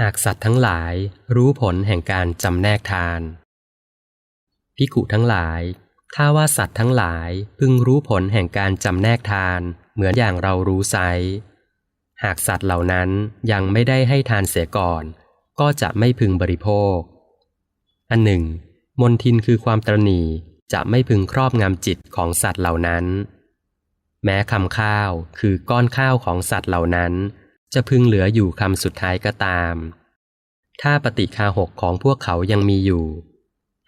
หากสัตว์ทั้งหลายรู้ผลแห่งการจำแนกทาน พิกุทั้งหลาย ถ้าว่าสัตว์ทั้งหลายพึงรู้ผลแห่งการจำแนกทาน เหมือนอย่างเรารู้ไซหากสัตว์เหล่านั้นยังไม่ได้ให้ทานเสียก่อน ก็จะไม่พึงบริโภค อันหนึ่ง มนทินคือความตรณีจะไม่พึงครอบงำจิตของสัตว์เหล่านั้น แม้คำข้าวคือก้อนข้าวของสัตว์เหล่านั้น จะพึงเหลืออยู่คำสุดท้ายก็ตาม ถ้าปฏิคาหกของพวกเขายังมีอยู่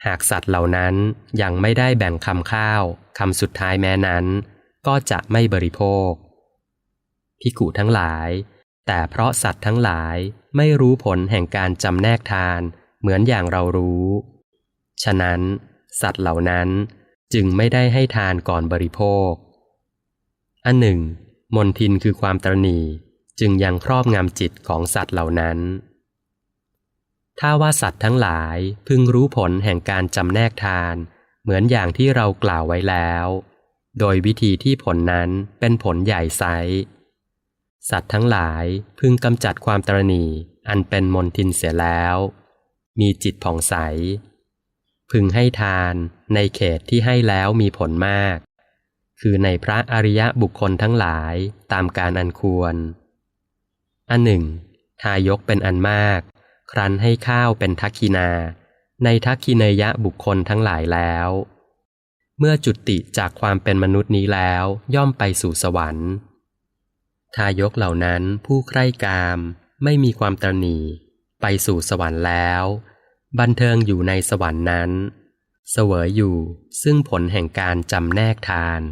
หากสัตว์เหล่านั้นยังไม่ได้แบ่งคำข้าวคำสุดท้ายแม้นั้น ก็จะไม่บริโภคพิกุทั้งหลาย แต่เพราะสัตว์ทั้งหลายไม่รู้ผลแห่งการจำแนกทานเหมือนอย่างเรารู้ ฉะนั้น สัตว์เหล่านั้นจึงไม่ได้ให้ทานก่อนบริโภค อันหนึ่ง มนทินคือความตรณี จึงยังครอบงำจิตของสัตว์เหล่านั้น ถ้าว่าสัตว์ทั้งหลายพึงรู้ผลแห่งการจำแนกทาน เหมือนอย่างที่เรากล่าวไว้แล้ว โดยวิธีที่ผลนั้นเป็นผลใหญ่ไซสัตว์ทั้งหลายพึงกำจัดความตรณีอันเป็นมนทินเสียแล้ว มีจิตผ่องใส พึงให้ทานในเขตที่ให้แล้วมีผลมาก คือในพระอริยบุคคลทั้งหลายตามการอันควร อันหนึ่ง ทายกเป็นอันมาก ครั้นให้ข้าวเป็นทักคินา ในทักคิเนยะบุคคลทั้งหลายแล้ว เมื่อจุติจากความเป็นมนุษย์นี้แล้วย่อมไปสู่สวรรค์ ทายกเหล่านั้นผู้ใคร่กามไม่มีความตรณีไปสู่สวรรค์แล้ว บันเทิงอยู่ในสวรรค์นั้น เสวยอยู่ซึ่งผลแห่งการจำแนกทาน